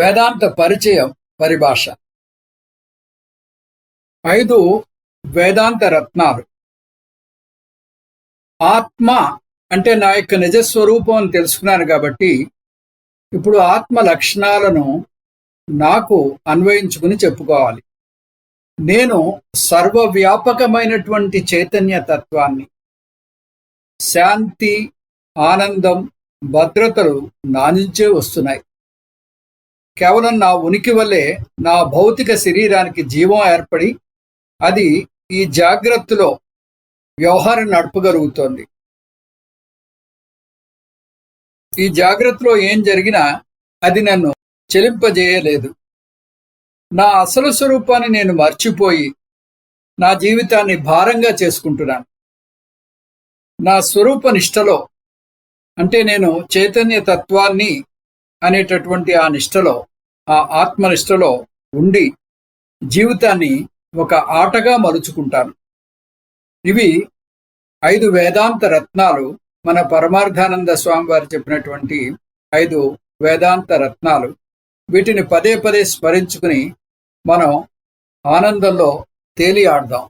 వేదాంత పరిచయం పరిభాష. ఐదు వేదాంత రత్నాలు. ఆత్మ అంటే నా యొక్క నిజస్వరూపం అని తెలుసుకున్నాను కాబట్టి ఇప్పుడు ఆత్మ లక్షణాలను నాకు అన్వయించుకుని చెప్పుకోవాలి. నేను సర్వవ్యాపకమైనటువంటి చైతన్య తత్వాన్ని శాంతి ఆనందం భద్రతలు నా నుంచే వస్తున్నాయి. కేవలం నా ఉనికి వల్లే నా భౌతిక శరీరానికి జీవం ఏర్పడి అది ఈ జాగ్రత్తలో వ్యవహారం నడపగలుగుతోంది. ఈ జాగ్రత్తలో ఏం జరిగినా అది నన్ను చెలింపజేయలేదు. నా అసలు స్వరూపాన్ని నేను మర్చిపోయి నా జీవితాన్ని భారంగా చేసుకుంటున్నాను. నా స్వరూప నిష్టలో అంటే నేను చైతన్య తత్వాన్ని అనేటటువంటి ఆ నిష్టలో ఆ ఆత్మనిష్టలో ఉండి జీవితాన్ని ఒక ఆటగా మలుచుకుంటాను ఇవి ఐదు వేదాంత రత్నాలు మన పరమార్థానంద స్వామి వారు చెప్పినటువంటి ఐదు వేదాంత రత్నాలు. వీటిని పదే పదే స్మరించుకుని మనం ఆనందంలో తేలి ఆడదాం.